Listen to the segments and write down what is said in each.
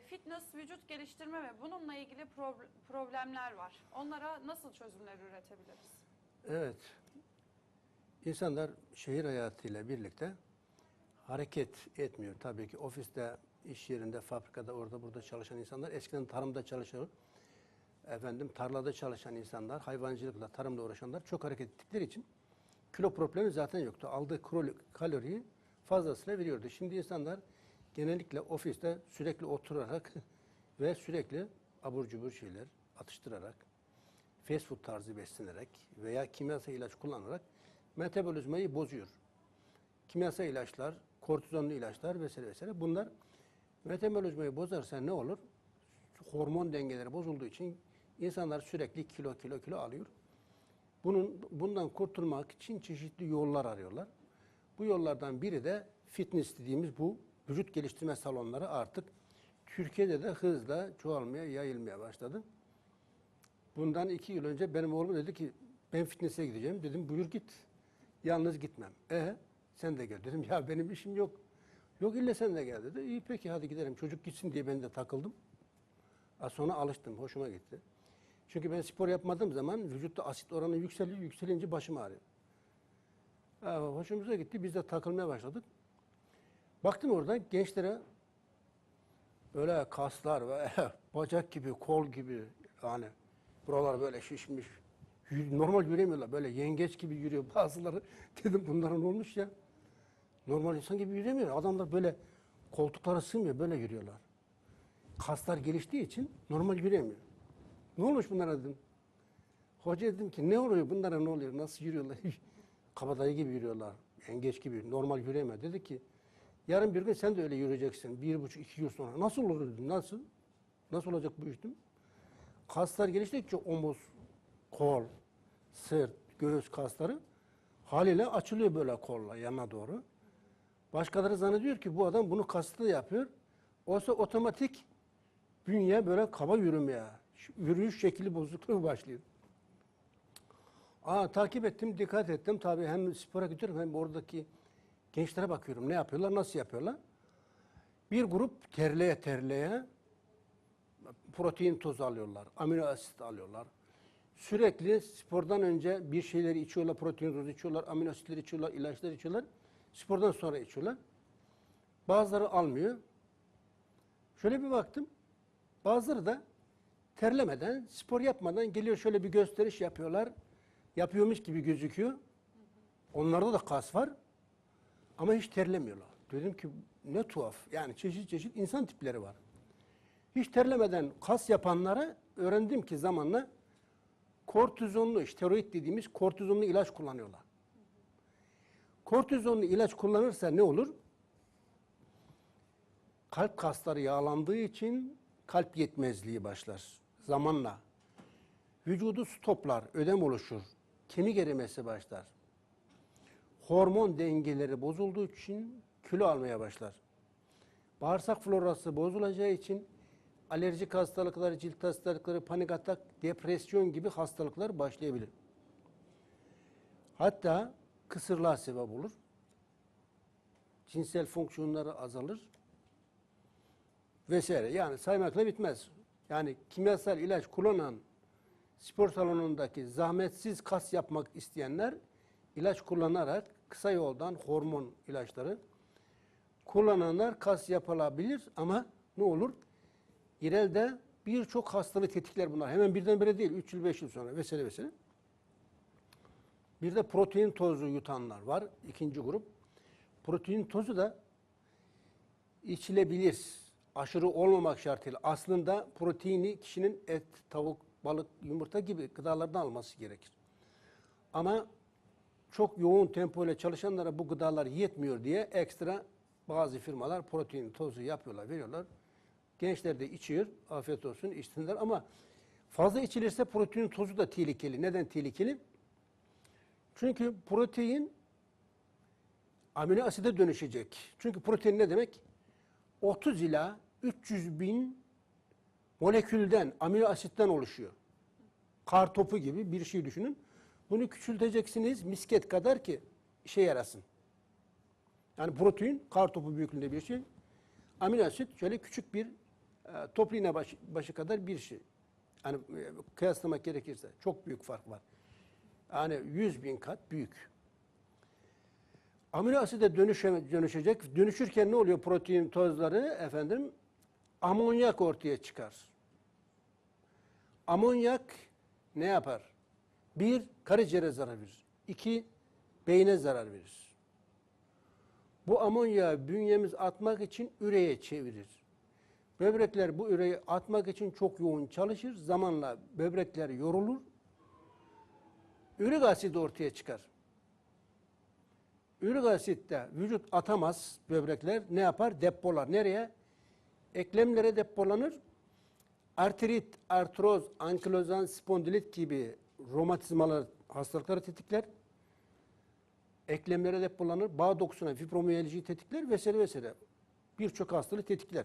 fitness, vücut geliştirme ve bununla ilgili prob- problemler var. Onlara nasıl çözümler üretebiliriz? Evet. İnsanlar şehir hayatıyla birlikte hareket etmiyor. Tabii ki ofiste, iş yerinde, fabrikada, orada burada çalışan insanlar eskiden tarımda çalışıyor. Efendim tarlada çalışan insanlar, hayvancılıkla, tarımla uğraşanlar çok hareket ettikleri için kilo problemi zaten yoktu. Aldığı kaloriyi fazlasıyla veriyordu. Şimdi insanlar genellikle ofiste sürekli oturarak ve sürekli abur cubur şeyler atıştırarak fast food tarzı beslenerek veya kimyasal ilaç kullanarak metabolizmayı bozuyor. Kimyasal ilaçlar, kortizonlu ilaçlar vesaire vesaire bunlar metabolizmayı bozarsa ne olur? Hormon dengeleri bozulduğu için insanlar sürekli kilo kilo kilo alıyor. Bunun bundan kurtulmak için çeşitli yollar arıyorlar. Bu yollardan biri de fitness dediğimiz bu vücut geliştirme salonları artık Türkiye'de de hızla çoğalmaya, yayılmaya başladı. Bundan iki yıl önce benim oğlum dedi ki ben fitness'e gideceğim. Dedim buyur git. Yalnız gitmem. E sen de gel dedim. Ya benim işim yok. Yok illa sen de gel dedi. İyi peki hadi gidelim. Çocuk gitsin diye ben de takıldım. Az sonra alıştım. Hoşuma gitti. Çünkü ben spor yapmadığım zaman vücutta asit oranı yükseliyor. Yükselince başım ağrıyor. Ha, hoşumuza gitti. Biz de takılmaya başladık. Baktım orada gençlere böyle kaslar ve bacak gibi, kol gibi yani buralar böyle şişmiş. Normal yürüyemiyorlar. Böyle yengeç gibi yürüyor bazıları. Dedim bunlara ne olmuş ya? Normal insan gibi yürüyemiyor. Adamlar böyle koltuklara sığmıyor. Böyle yürüyorlar. Kaslar geliştiği için normal yürüyemiyor. Ne olmuş bunlara dedim. Hoca dedim ki ne oluyor bunlara ne oluyor? Nasıl yürüyorlar? Kabadayı gibi yürüyorlar. Yengeç gibi. Normal yürüyemiyor. Dedi ki yarın bir gün sen de öyle yürüyeceksin. Bir buçuk iki yıl sonra. Nasıl olur dedim. Nasıl? Nasıl olacak bu iş. Kaslar geliştikçe omuz, kol, sırt, göğüs kasları haliyle açılıyor böyle kolla yana doğru. Başkaları zannediyor ki bu adam bunu kasıtlı yapıyor. Oysa otomatik bünye böyle kaba yürümeye, yürüyüş şekli bozukluğu başlıyor. Aa, takip ettim, dikkat ettim. Tabii hem spora gidiyorum hem oradaki gençlere bakıyorum. Ne yapıyorlar, nasıl yapıyorlar? Bir grup terleye terleye protein tozu alıyorlar, amino asit alıyorlar. Sürekli spordan önce bir şeyleri içiyorlar, protein tozu içiyorlar, amino asitleri içiyorlar, ilaçlar içiyorlar. Spordan sonra içiyorlar. Bazıları almıyor. Şöyle bir baktım. Bazıları da terlemeden, spor yapmadan geliyor şöyle bir gösteriş yapıyorlar. Yapıyormuş gibi gözüküyor. Onlarda da kas var. Ama hiç terlemiyorlar. Dedim ki ne tuhaf. Yani çeşit çeşit insan tipleri var. Hiç terlemeden kas yapanlara öğrendim ki zamanla kortizonlu, steroid dediğimiz kortizonlu ilaç kullanıyorlar. Kortizonlu ilaç kullanırsa ne olur? Kalp kasları yağlandığı için kalp yetmezliği başlar zamanla. Vücudu stoplar, ödem oluşur. Kemik erimesi başlar. Hormon dengeleri bozulduğu için kilo almaya başlar. Bağırsak florası bozulacağı için alerjik hastalıklar, cilt hastalıkları, panik atak, depresyon gibi hastalıklar başlayabilir. Hatta kısırlığa sebep olur. Cinsel fonksiyonları azalır. Vesaire. Yani saymakla bitmez. Yani kimyasal ilaç kullanan spor salonundaki zahmetsiz kas yapmak isteyenler ilaç kullanarak kısa yoldan hormon ilaçları kullananlar kas yapılabilir ama ne olur? İleride birçok hastalığı tetikler bunlar. Hemen birdenbire değil, 3 yıl 5 yıl sonra vesaire vesaire. Bir de protein tozu yutanlar var. ikinci grup. Protein tozu da içilebilir. Aşırı olmamak şartıyla. Aslında proteini kişinin et, tavuk, balık, yumurta gibi gıdalardan alması gerekir. Ama çok yoğun tempo çalışanlara bu gıdalar yetmiyor diye ekstra bazı firmalar protein tozu yapıyorlar, veriyorlar. Gençler de içiyor, afiyet olsun içsinler ama fazla içilirse protein tozu da tehlikeli. Neden tehlikeli? Çünkü protein amino aside dönüşecek. Çünkü protein ne demek? 30 ila 300 bin molekülden, amino asitten oluşuyor. Kar topu gibi bir şey düşünün. Bunu küçülteceksiniz misket kadar ki işe yarasın. Yani protein kar topu büyüklüğünde bir şey. Amino asit şöyle küçük bir e, toplu iğne başı, kadar bir şey. Hani e, kıyaslamak gerekirse çok büyük fark var. Yani 100 bin kat büyük. Amino aside dönüşe, dönüşecek. Dönüşürken ne oluyor protein tozları efendim? Amonyak ortaya çıkar. Amonyak ne yapar? Bir, karaciğere zarar verir. İki, beyne zarar verir. Bu amonyağı bünyemiz atmak için üreye çevirir. Böbrekler bu üreyi atmak için çok yoğun çalışır. Zamanla böbrekler yorulur. Ürik asidi ortaya çıkar. Ürik asitte vücut atamaz böbrekler. Ne yapar? Depolar. Nereye? Eklemlere depolanır. Artrit, artroz, ankilozan, spondilit gibi romatizmalar hastalıkları tetikler. Eklemlere depolanır. Bağ dokusuna fibromiyaljiyi tetikler vesaire vesaire. Birçok hastalığı tetikler.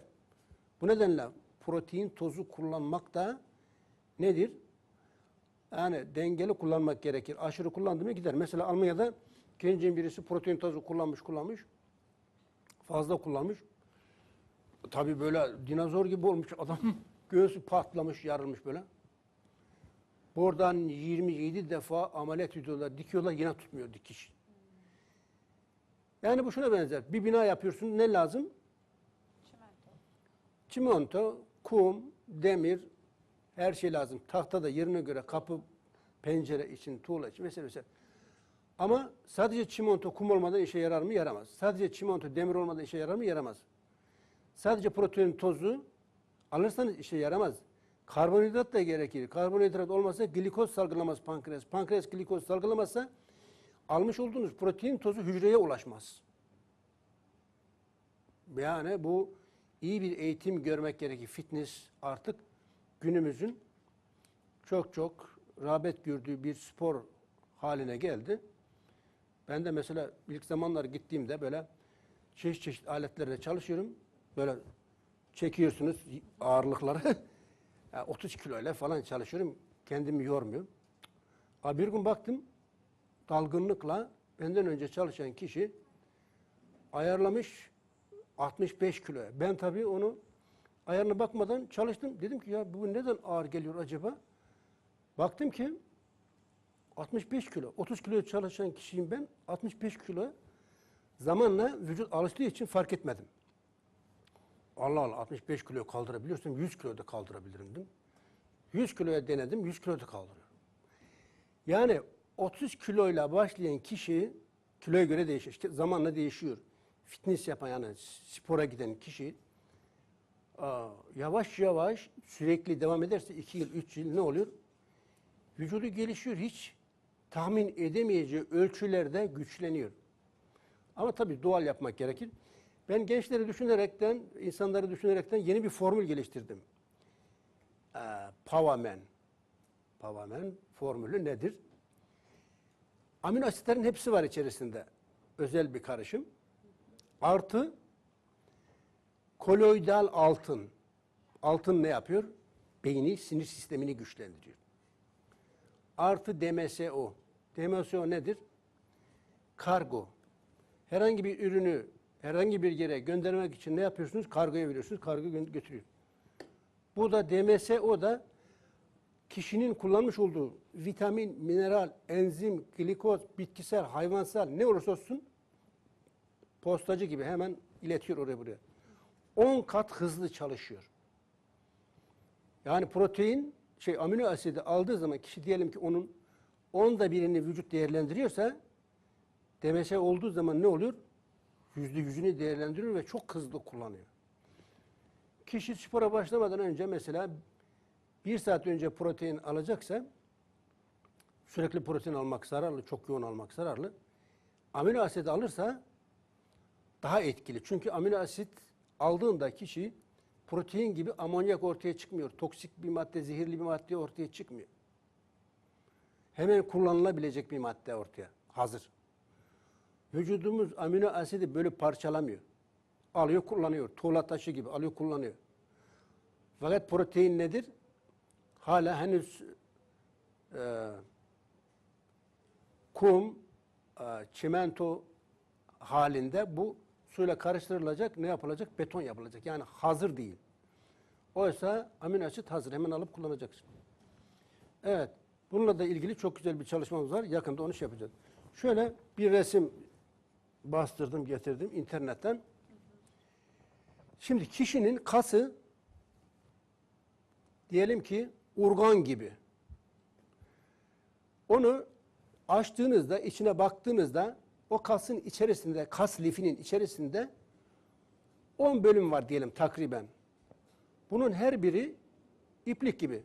Bu nedenle protein tozu kullanmak da nedir? Yani dengeli kullanmak gerekir. Aşırı kullandı mı gider. Mesela Almanya'da gencin birisi protein tozu kullanmış kullanmış. Fazla kullanmış. Tabii böyle dinozor gibi olmuş adam. Göğsü patlamış, yarılmış böyle. Buradan 27 defa ameliyat ediyorlar, dikiyorlar yine tutmuyor dikiş. Yani bu şuna benzer. Bir bina yapıyorsun ne lazım? Çimento. Çimento, kum, demir, her şey lazım. Tahta da yerine göre kapı, pencere için, tuğla için vesaire vesaire. Ama sadece çimento, kum olmadan işe yarar mı? Yaramaz. Sadece çimento, demir olmadan işe yarar mı? Yaramaz. Sadece protein tozu alırsanız işe yaramaz. Karbonhidrat da gerekir. Karbonhidrat olmazsa glikoz salgılamaz pankreas. Pankreas glikoz salgılamazsa almış olduğunuz protein tozu hücreye ulaşmaz. Yani bu iyi bir eğitim görmek gerekir. Fitness artık günümüzün çok çok rağbet gördüğü bir spor haline geldi. Ben de mesela ilk zamanlar gittiğimde böyle çeşit çeşit aletlerle çalışıyorum. Böyle çekiyorsunuz ağırlıkları. Yani 30 kiloyla falan çalışıyorum. Kendimi yormuyorum. Ha bir gün baktım dalgınlıkla benden önce çalışan kişi ayarlamış 65 kiloya. Ben tabii onu ayarına bakmadan çalıştım. Dedim ki ya bu neden ağır geliyor acaba? Baktım ki 65 kilo. 30 kilo çalışan kişiyim ben. 65 kilo zamanla vücut alıştığı için fark etmedim. Allah Allah 65 kilo kaldırabiliyorsam 100 kilo da kaldırabilirim dedim. 100 kiloya denedim 100 kilo da kaldırıyorum. Yani 30 kiloyla başlayan kişi kiloya göre değişiyor. İşte zamanla değişiyor. Fitness yapan yani spora giden kişi yavaş yavaş sürekli devam ederse 2 yıl 3 yıl ne oluyor? Vücudu gelişiyor. Hiç tahmin edemeyeceği ölçülerde güçleniyor. Ama tabii doğal yapmak gerekir. Ben gençleri düşünerekten, insanları düşünerekten yeni bir formül geliştirdim. Ee, Powerman. Powerman formülü nedir? Amino asitlerin hepsi var içerisinde. Özel bir karışım. Artı koloidal altın. Altın ne yapıyor? Beyni, sinir sistemini güçlendiriyor. Artı DMSO. DMSO nedir? Kargo. Herhangi bir ürünü herhangi bir yere göndermek için ne yapıyorsunuz? Kargoya veriyorsunuz. Kargo gö- götürüyor. Bu da DMSO da kişinin kullanmış olduğu vitamin, mineral, enzim, glikoz, bitkisel, hayvansal ne olursa olsun postacı gibi hemen iletiyor oraya buraya. 10 kat hızlı çalışıyor. Yani protein, şey amino asidi aldığı zaman kişi diyelim ki onun onda birini vücut değerlendiriyorsa DMS olduğu zaman ne oluyor? Yüzde yüzünü değerlendiriyor ve çok hızlı kullanıyor. Kişi spora başlamadan önce mesela bir saat önce protein alacaksa sürekli protein almak zararlı, çok yoğun almak zararlı. Amino asit alırsa daha etkili. Çünkü amino asit aldığında kişi protein gibi amonyak ortaya çıkmıyor. Toksik bir madde, zehirli bir madde ortaya çıkmıyor. Hemen kullanılabilecek bir madde ortaya hazır. Vücudumuz amino asidi böyle parçalamıyor. Alıyor kullanıyor. Tuğla taşı gibi alıyor kullanıyor. Fakat protein nedir? Hala henüz e, kum, e, çimento halinde bu suyla karıştırılacak, ne yapılacak? Beton yapılacak. Yani hazır değil. Oysa amino asit hazır. Hemen alıp kullanacaksın. Evet. Bununla da ilgili çok güzel bir çalışmamız var. Yakında onu şey yapacağız. Şöyle bir resim bastırdım, getirdim internetten. Şimdi kişinin kası diyelim ki urgan gibi. Onu açtığınızda, içine baktığınızda o kasın içerisinde, kas lifinin içerisinde 10 bölüm var diyelim takriben. Bunun her biri iplik gibi.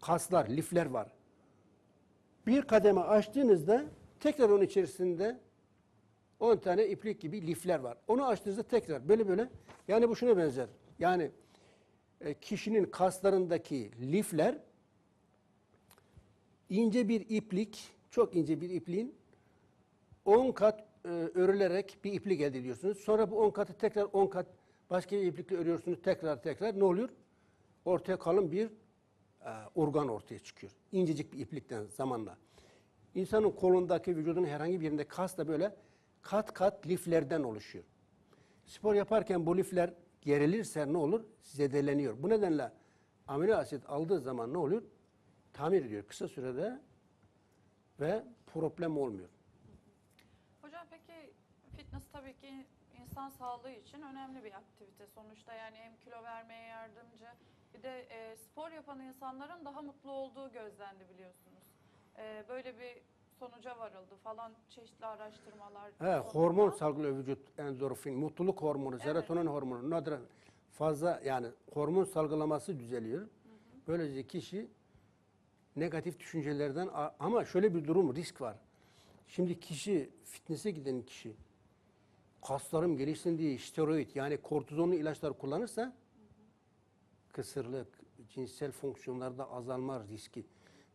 Kaslar, lifler var. Bir kademe açtığınızda tekrar onun içerisinde 10 tane iplik gibi lifler var. Onu açtığınızda tekrar böyle böyle. Yani bu şuna benzer. Yani e, kişinin kaslarındaki lifler ince bir iplik, çok ince bir ipliğin 10 kat e, örülerek bir iplik elde ediyorsunuz. Sonra bu 10 katı tekrar 10 kat başka bir iplikle örüyorsunuz. Tekrar tekrar ne oluyor? Ortaya kalın bir e, organ ortaya çıkıyor. İncecik bir iplikten zamanla. İnsanın kolundaki vücudunun herhangi bir yerinde kas da böyle kat kat liflerden oluşuyor. Spor yaparken bu lifler gerilirse ne olur? Zedeleniyor. Bu nedenle amino asit aldığı zaman ne oluyor? Tamir ediyor kısa sürede ve problem olmuyor. Hocam peki fitness tabii ki insan sağlığı için önemli bir aktivite. Sonuçta yani hem kilo vermeye yardımcı bir de e, spor yapan insanların daha mutlu olduğu gözlendi biliyorsunuz. E, böyle bir sonuca varıldı falan çeşitli araştırmalar. He, hormon salgılıyor vücut endorfin, mutluluk hormonu, Evet. serotonin hormonu, nadir fazla yani hormon salgılaması düzeliyor. Böylece kişi negatif düşüncelerden ama şöyle bir durum risk var. Şimdi kişi fitness'e giden kişi kaslarım gelişsin diye steroid yani kortizonlu ilaçlar kullanırsa kısırlık, cinsel fonksiyonlarda azalma riski.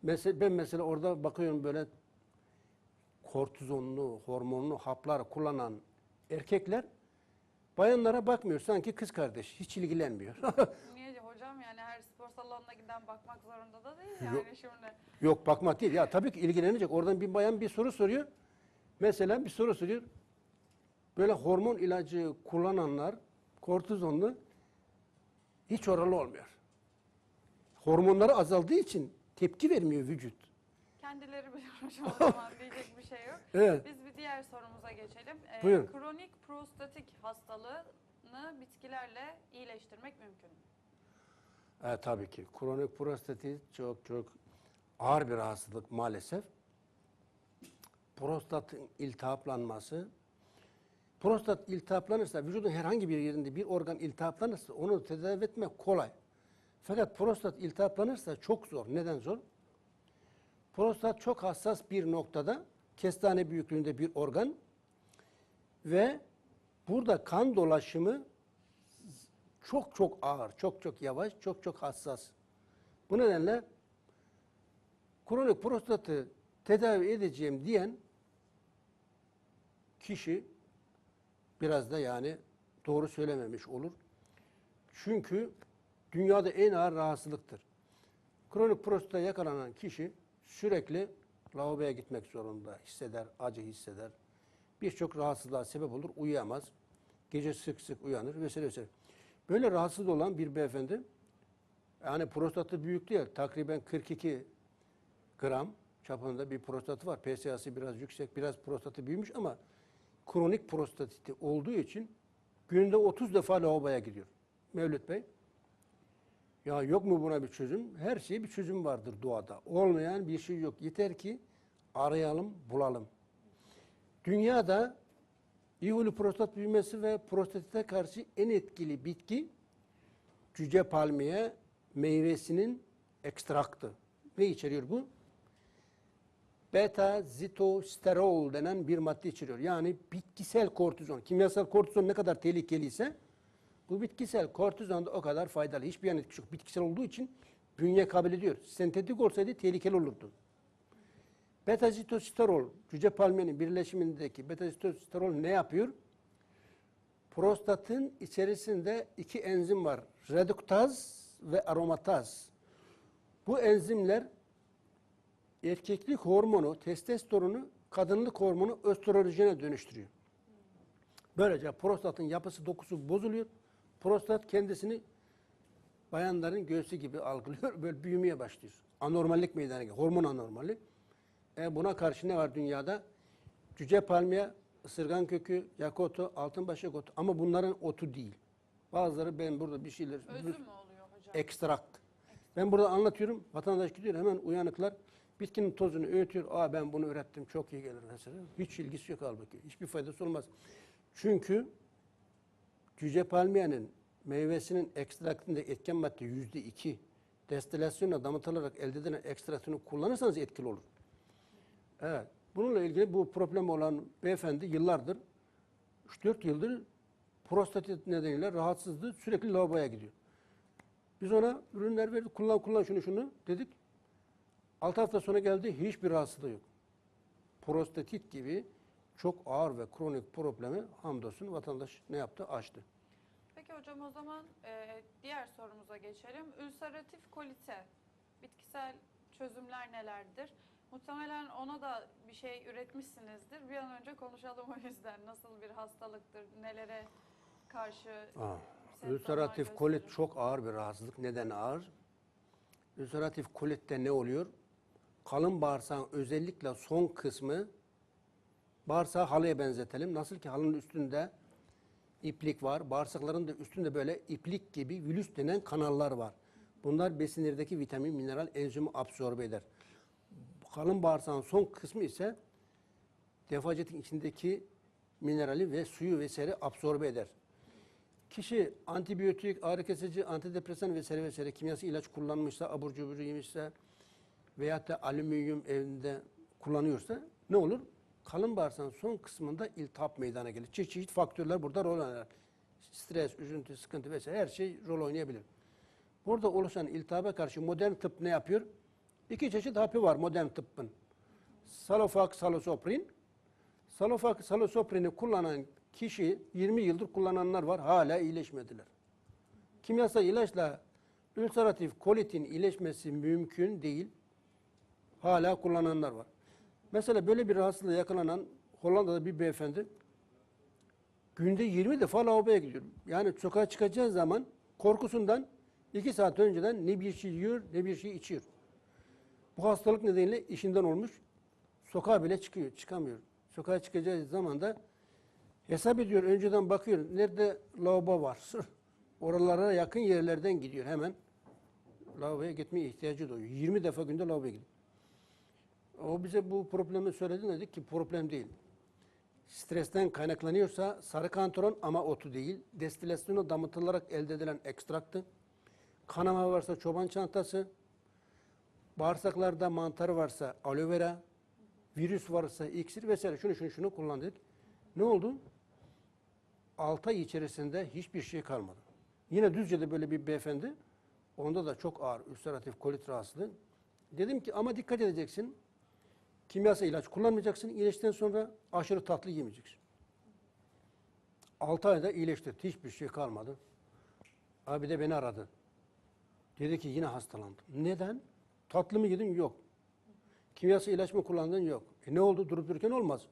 Mesela ben mesela orada bakıyorum böyle kortizonlu, hormonlu haplar kullanan erkekler bayanlara bakmıyor. Sanki kız kardeş. Hiç ilgilenmiyor. Niye hocam yani her spor salonuna giden bakmak zorunda da değil Yok. yani şimdi. Yok bakmak değil. Ya tabii ki ilgilenecek. Oradan bir bayan bir soru soruyor. Mesela bir soru soruyor. Böyle hormon ilacı kullananlar kortizonlu hiç oralı olmuyor. Hormonları azaldığı için tepki vermiyor vücut. Kendileri bilir hocam o zaman diyecek bir şey yok. Evet. Biz bir diğer sorumuza geçelim. Ee, Buyurun. Kronik prostatik hastalığını bitkilerle iyileştirmek mümkün mü? E, tabii ki. Kronik prostatit çok çok ağır bir hastalık maalesef. Prostatın iltihaplanması. Prostat iltihaplanırsa, vücudun herhangi bir yerinde bir organ iltihaplanırsa onu tedavi etmek kolay. Fakat prostat iltihaplanırsa çok zor. Neden zor? Prostat çok hassas bir noktada, kestane büyüklüğünde bir organ ve burada kan dolaşımı çok çok ağır, çok çok yavaş, çok çok hassas. Bu nedenle kronik prostatı tedavi edeceğim diyen kişi biraz da yani doğru söylememiş olur. Çünkü dünyada en ağır rahatsızlıktır. Kronik prostata yakalanan kişi sürekli lavaboya gitmek zorunda hisseder, acı hisseder. Birçok rahatsızlığa sebep olur, uyuyamaz. Gece sık sık uyanır vesaire vesaire. Böyle rahatsız olan bir beyefendi, yani prostatı büyük değil, takriben 42 gram çapında bir prostatı var. PSA'sı biraz yüksek, biraz prostatı büyümüş ama kronik prostatiti olduğu için günde 30 defa lavaboya gidiyor. Mevlüt Bey, ya yok mu buna bir çözüm? Her şeye bir çözüm vardır doğada. Olmayan bir şey yok. Yeter ki arayalım, bulalım. Dünyada İhuli prostat büyümesi ve prostatite karşı en etkili bitki cüce palmiye meyvesinin ekstraktı. Ne içeriyor bu? Beta zitosterol denen bir madde içeriyor. Yani bitkisel kortizon. Kimyasal kortizon ne kadar tehlikeliyse bu bitkisel kortizon da o kadar faydalı. Hiçbir yan etkisi yok. Bitkisel olduğu için bünye kabul ediyor. Sentetik olsaydı tehlikeli olurdu. Beta-zitosterol, cüce palmiyenin birleşimindeki beta-zitosterol ne yapıyor? Prostatın içerisinde iki enzim var. Reduktaz ve aromataz. Bu enzimler erkeklik hormonu, testosteronu, kadınlık hormonu östrojene dönüştürüyor. Böylece prostatın yapısı, dokusu bozuluyor. Prostat kendisini bayanların göğsü gibi algılıyor. Böyle büyümeye başlıyor. Anormallik meydana geliyor. Hormon anormali. E buna karşı ne var dünyada? Cüce palmiye, ısırgan kökü, yakotu, altınbaşı yakotu. Ama bunların otu değil. Bazıları ben burada bir şeyler... Özü mü oluyor hocam? ekstrakt. Ben burada anlatıyorum. Vatandaş gidiyor hemen uyanıklar. Bitkinin tozunu öğütüyor. Aa ben bunu ürettim. Çok iyi gelir mesela. Hiç ilgisi yok halbuki. Hiçbir faydası olmaz. Çünkü cüce palmiyenin meyvesinin ekstraktında etken madde yüzde iki. Destilasyonla damıtılarak elde edilen ekstraktını kullanırsanız etkili olur. Evet. Bununla ilgili bu problem olan beyefendi yıllardır 3-4 yıldır prostatit nedeniyle rahatsızdı. Sürekli lavaboya gidiyor. Biz ona ürünler verdik. Kullan kullan şunu şunu dedik. 6 hafta sonra geldi. Hiçbir rahatsızlığı yok. Prostatit gibi çok ağır ve kronik problemi hamdolsun vatandaş ne yaptı? Aştı. Peki hocam o zaman e, diğer sorumuza geçelim. Ülseratif kolite, bitkisel çözümler nelerdir? Muhtemelen ona da bir şey üretmişsinizdir. Bir an önce konuşalım o yüzden. Nasıl bir hastalıktır, nelere karşı Aa, ülseratif kolit çok ağır bir rahatsızlık. Neden ağır? Ülseratif kolitte ne oluyor? Kalın bağırsağın özellikle son kısmı bağırsağı halıya benzetelim. Nasıl ki halının üstünde iplik var. Bağırsakların da üstünde böyle iplik gibi virüs denen kanallar var. Bunlar besinlerdeki vitamin, mineral, enzimi absorbe eder. Kalın bağırsağın son kısmı ise defacetin içindeki minerali ve suyu vesaire absorbe eder. Kişi antibiyotik, ağrı kesici, antidepresan vesaire vesaire kimyasal ilaç kullanmışsa, abur cubur yemişse veyahut da alüminyum evinde kullanıyorsa ne olur? Kalın bağırsağın son kısmında iltihap meydana gelir. Çeşit faktörler burada rol oynar. Stres, üzüntü, sıkıntı vesaire her şey rol oynayabilir. Burada oluşan iltihaba karşı modern tıp ne yapıyor? İki çeşit hapı var modern tıbbın. Salofak, salosoprin. Salofak, salosoprini kullanan kişi 20 yıldır kullananlar var. Hala iyileşmediler. Kimyasal ilaçla ülseratif kolitin iyileşmesi mümkün değil. Hala kullananlar var. Mesela böyle bir rahatsızlığa yakalanan Hollanda'da bir beyefendi günde 20 defa lavaboya gidiyor. Yani sokağa çıkacağı zaman korkusundan 2 saat önceden ne bir şey yiyor ne bir şey içiyor. Bu hastalık nedeniyle işinden olmuş. Sokağa bile çıkıyor, çıkamıyor. Sokağa çıkacağı zaman da hesap ediyor, önceden bakıyor. Nerede lavabo var? Oralara yakın yerlerden gidiyor hemen. Lavaboya gitmeye ihtiyacı doğuyor. 20 defa günde lavaboya gidiyor. O bize bu problemi söyledi dedik ki problem değil. Stresten kaynaklanıyorsa sarı kantaron ama otu değil. Destilasyonu damıtılarak elde edilen ekstraktı. Kanama varsa çoban çantası. Bağırsaklarda mantar varsa aloe vera. Virüs varsa iksir vesaire şunu şunu şunu kullandık. Ne oldu? 6 ay içerisinde hiçbir şey kalmadı. Yine Düzce'de böyle bir beyefendi. Onda da çok ağır ülseratif kolit rahatsızlığı. Dedim ki ama dikkat edeceksin. Kimyasal ilaç kullanmayacaksın. İyileştikten sonra aşırı tatlı yemeyeceksin. 6 ayda iyileşti. Hiçbir şey kalmadı. Abi de beni aradı. Dedi ki yine hastalandım. Neden? Tatlı mı yedin? Yok. Kimyasal ilaç mı kullandın? Yok. E ne oldu? Durup dururken olmaz.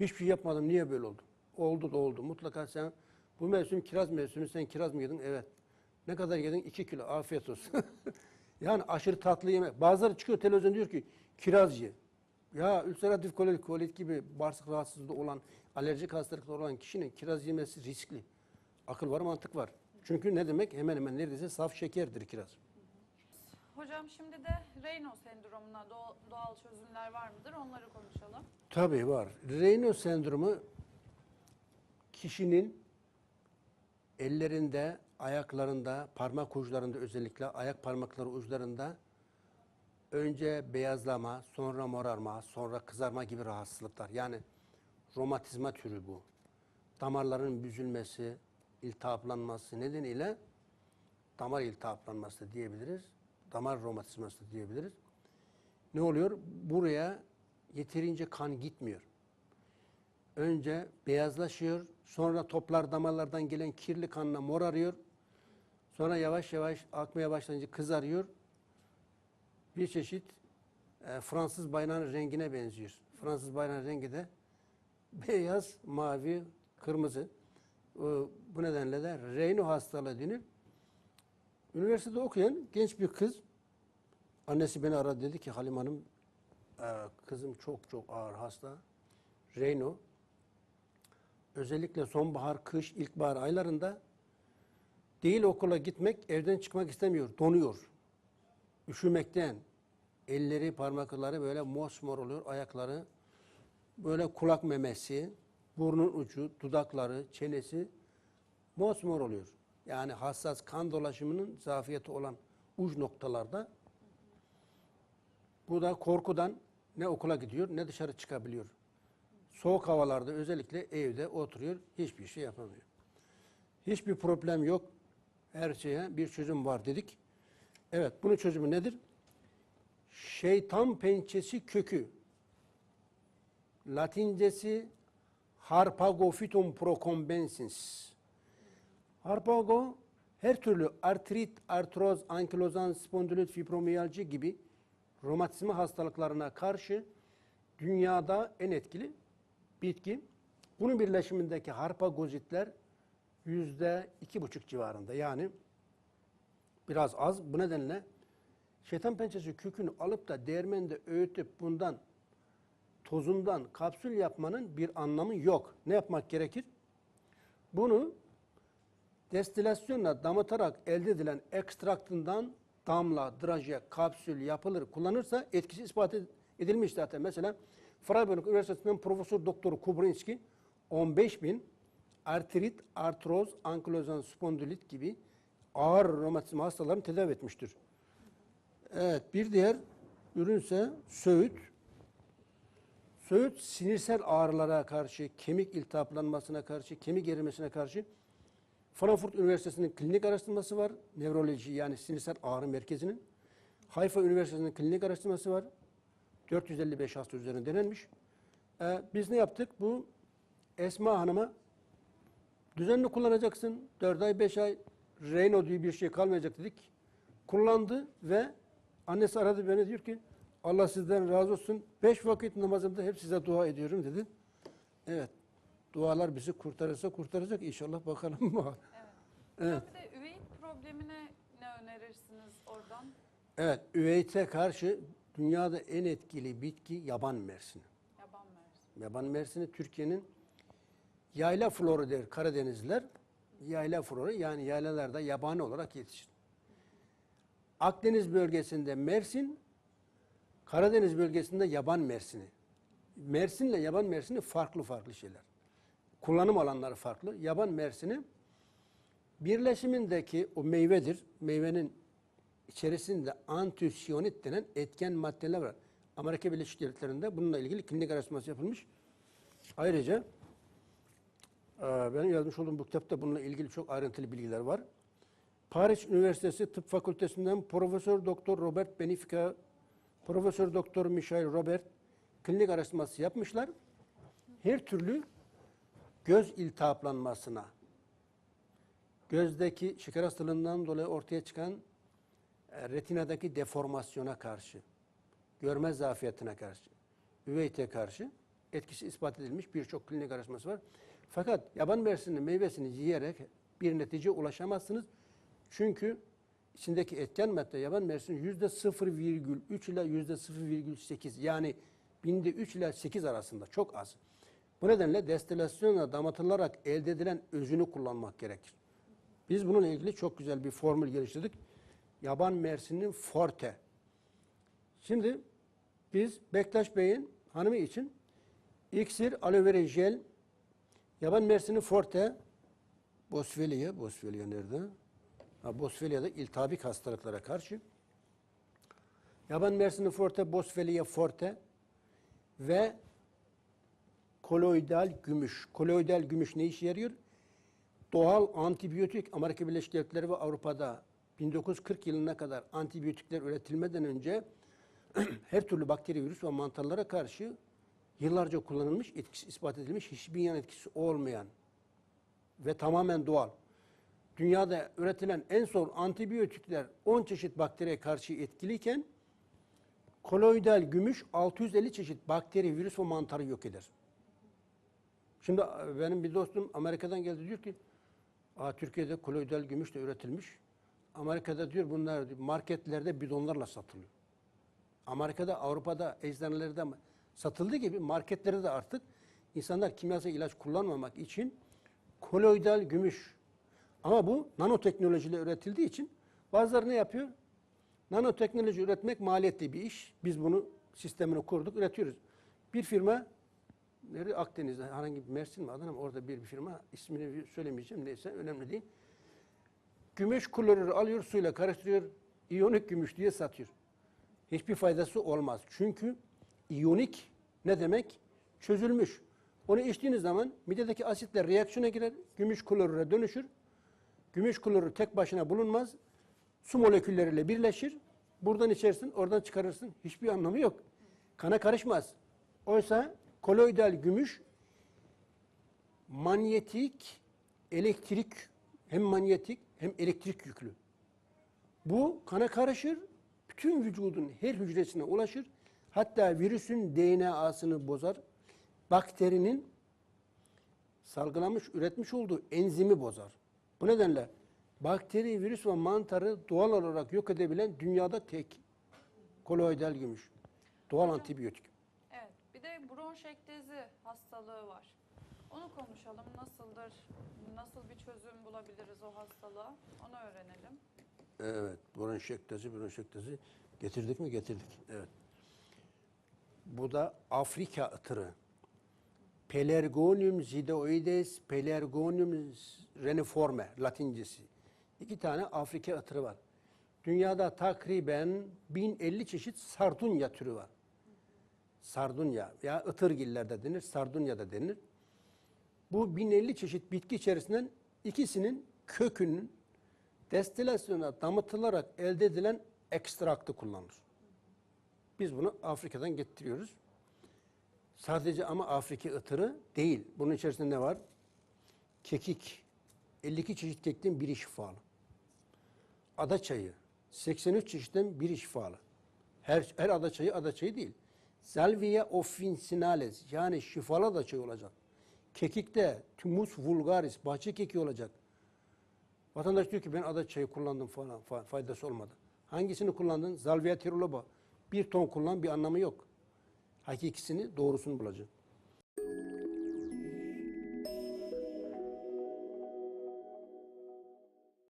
Hiçbir şey yapmadım. Niye böyle oldu? Oldu da oldu. Mutlaka sen bu mevsim kiraz mevsimi. Sen kiraz mı yedin? Evet. Ne kadar yedin? 2 kilo. Afiyet olsun. yani aşırı tatlı yemek. Bazıları çıkıyor televizyon diyor ki kiraz ye. Ya ülseratif kolit, kolit gibi bağırsak rahatsızlığı olan, alerjik hastalıkları olan kişinin kiraz yemesi riskli. Akıl var, mantık var. Çünkü ne demek? Hemen hemen neredeyse saf şekerdir kiraz. Hocam şimdi de Raynaud sendromuna doğal, doğal çözümler var mıdır? Onları konuşalım. Tabii var. Raynaud sendromu kişinin ellerinde, ayaklarında, parmak uçlarında özellikle ayak parmakları uçlarında önce beyazlama, sonra morarma, sonra kızarma gibi rahatsızlıklar. Yani romatizma türü bu. Damarların büzülmesi, iltihaplanması nedeniyle damar iltihaplanması diyebiliriz. Damar romatizması diyebiliriz. Ne oluyor? Buraya yeterince kan gitmiyor. Önce beyazlaşıyor, sonra toplar damarlardan gelen kirli kanla morarıyor. Sonra yavaş yavaş akmaya başlayınca kızarıyor. Bir çeşit e, Fransız bayrağının rengine benziyor. Fransız bayrağının rengi de beyaz, mavi, kırmızı. E, bu nedenle de Raynaud hastalığı denir. Üniversitede okuyan genç bir kız, annesi beni aradı dedi ki Halim Hanım, e, kızım çok çok ağır hasta. Reyno. Özellikle sonbahar, kış, ilkbahar aylarında değil okula gitmek, evden çıkmak istemiyor, donuyor. Üşümekten, elleri, parmakları böyle mosmor oluyor, ayakları böyle kulak memesi, burnun ucu, dudakları, çenesi mosmor oluyor. Yani hassas kan dolaşımının zafiyeti olan uç noktalarda bu da korkudan ne okula gidiyor ne dışarı çıkabiliyor. Soğuk havalarda özellikle evde oturuyor, hiçbir şey yapamıyor. Hiçbir problem yok. Her şeye bir çözüm var dedik. Evet, bunun çözümü nedir? Şeytan pençesi kökü. Latincesi Harpagophytum procumbensins. Harpago her türlü artrit, artroz, ankilozan, spondilit, fibromiyalji gibi romatizma hastalıklarına karşı dünyada en etkili bitki. Bunun birleşimindeki harpagozitler yüzde iki buçuk civarında. Yani biraz az. Bu nedenle şeytan pençesi kökünü alıp da değirmende öğütüp bundan tozundan kapsül yapmanın bir anlamı yok. Ne yapmak gerekir? Bunu destilasyonla damıtarak elde edilen ekstraktından damla, draje, kapsül yapılır, kullanırsa etkisi ispat ed- edilmiş zaten. Mesela Freiburg Üniversitesi'nden Profesör Doktor Kubrinski 15 bin artrit, artroz, ankilozan spondilit gibi ağır romatizma hastalarını tedavi etmiştir. Evet, bir diğer ürünse söğüt. Söğüt sinirsel ağrılara karşı, kemik iltihaplanmasına karşı, kemik erimesine karşı Frankfurt Üniversitesi'nin klinik araştırması var. Nevroloji yani sinirsel ağrı merkezinin. Hayfa Üniversitesi'nin klinik araştırması var. 455 hasta üzerine denenmiş. Ee, biz ne yaptık? Bu Esma Hanım'a düzenli kullanacaksın. 4 ay 5 ay Reyno diye bir şey kalmayacak dedik. Kullandı ve annesi aradı beni diyor ki Allah sizden razı olsun. 5 vakit namazımda hep size dua ediyorum dedi. Evet. Dualar bizi kurtarırsa kurtaracak inşallah bakalım. Evet. evet. Bir de üveit problemine ne önerirsiniz oradan? Evet. Üveyte karşı dünyada en etkili bitki yaban mersini. Yaban mersin. Yaban mersini Türkiye'nin yayla floru der Karadenizliler. Yayla floru yani yaylalarda yabani olarak yetişir. Akdeniz bölgesinde mersin, Karadeniz bölgesinde yaban mersini. Mersinle yaban mersini farklı farklı şeyler. Kullanım alanları farklı. Yaban mersini birleşimindeki o meyvedir. Meyvenin içerisinde antüsiyonit denen etken maddeler var. Amerika Birleşik Devletleri'nde bununla ilgili klinik araştırması yapılmış. Ayrıca benim yazmış olduğum bu kitapta bununla ilgili çok ayrıntılı bilgiler var. Paris Üniversitesi Tıp Fakültesinden Profesör Doktor Robert Benefica, Profesör Doktor Michael Robert klinik araştırması yapmışlar. Her türlü göz iltihaplanmasına, gözdeki şeker hastalığından dolayı ortaya çıkan e, retinadaki deformasyona karşı, görme zafiyetine karşı, üveyte karşı etkisi ispat edilmiş birçok klinik araştırması var. Fakat yaban mersinin meyvesini yiyerek bir netice ulaşamazsınız. Çünkü içindeki etken madde yaban mersinin yüzde 0,3 ile yüzde 0,8 yani binde 3 ile 8 arasında çok az. Bu nedenle destilasyonla damatılarak elde edilen özünü kullanmak gerekir. Biz bununla ilgili çok güzel bir formül geliştirdik. Yaban mersinin forte. Şimdi biz Bektaş Bey'in hanımı için iksir, aloe vera jel, yaban mersini forte, boswellia, boswellia nerede? Ha, boswellia da hastalıklara karşı. Yaban mersini forte, boswellia forte ve koloidal gümüş. Koloidal gümüş ne işe yarıyor? Doğal antibiyotik Amerika Birleşik Devletleri ve Avrupa'da 1940 yılına kadar antibiyotikler üretilmeden önce her türlü bakteri, virüs ve mantarlara karşı yıllarca kullanılmış, etkisi ispat edilmiş, hiçbir yan etkisi olmayan ve tamamen doğal. Dünyada üretilen en son antibiyotikler 10 çeşit bakteriye karşı etkiliyken koloidal gümüş 650 çeşit bakteri, virüs ve mantarı yok eder. Şimdi e, benim bir dostum Amerika'dan geldi diyor ki Türkiye'de koloidal gümüş de üretilmiş. Amerika'da diyor bunlar marketlerde bidonlarla satılıyor. Amerika'da, Avrupa'da, eczanelerde satıldığı gibi marketlerde de artık insanlar kimyasal ilaç kullanmamak için koloidal gümüş. Ama bu nanoteknolojiyle üretildiği için bazıları ne yapıyor? Nanoteknoloji üretmek maliyetli bir iş. Biz bunu sistemini kurduk, üretiyoruz. Bir firma nerede Akdeniz'de herhangi bir Mersin mi Adana mı orada bir, firma ismini söylemeyeceğim neyse önemli değil. Gümüş klorürü alıyor suyla karıştırıyor iyonik gümüş diye satıyor. Hiçbir faydası olmaz. Çünkü iyonik ne demek? Çözülmüş. Onu içtiğiniz zaman midedeki asitler reaksiyona girer, gümüş klorüre dönüşür. Gümüş klorür tek başına bulunmaz. Su molekülleriyle birleşir. Buradan içersin, oradan çıkarırsın. Hiçbir anlamı yok. Kana karışmaz. Oysa koloidal gümüş manyetik, elektrik hem manyetik hem elektrik yüklü. Bu kana karışır, bütün vücudun her hücresine ulaşır. Hatta virüsün DNA'sını bozar. Bakterinin salgılamış, üretmiş olduğu enzimi bozar. Bu nedenle bakteri, virüs ve mantarı doğal olarak yok edebilen dünyada tek koloidal gümüş. Doğal Hocam- antibiyotik. Evet. Bir de bronşektezi hastalığı var. Onu konuşalım. Nasıldır? Nasıl bir çözüm bulabiliriz o hastalığa? Onu öğrenelim. Evet, bronşektezi, bronşektezi getirdik mi? Getirdik. Evet. Bu da Afrika ıtırı. Pelargonium zidoides, Pelargonium reniforme latincesi. İki tane Afrika ıtırı var. Dünyada takriben 1050 çeşit sardunya türü var. Sardunya ya ıtırgillerde denir, sardunya da denir. Bu 1050 çeşit bitki içerisinden ikisinin kökünün destilasyona damıtılarak elde edilen ekstraktı kullanılır. Biz bunu Afrika'dan getiriyoruz. Sadece ama Afrika ıtırı değil. Bunun içerisinde ne var? Kekik. 52 çeşit kekten biri şifalı. Ada çayı. 83 çeşitten biri şifalı. Her, her ada çayı ada çayı değil. Salvia officinales yani şifalı ada çayı olacak. Kekikte Thymus vulgaris bahçe keki olacak. Vatandaş diyor ki ben ada çayı kullandım falan fa- faydası olmadı. Hangisini kullandın? Salvia triloba. Bir ton kullan bir anlamı yok. Hakikisini doğrusunu bulacak.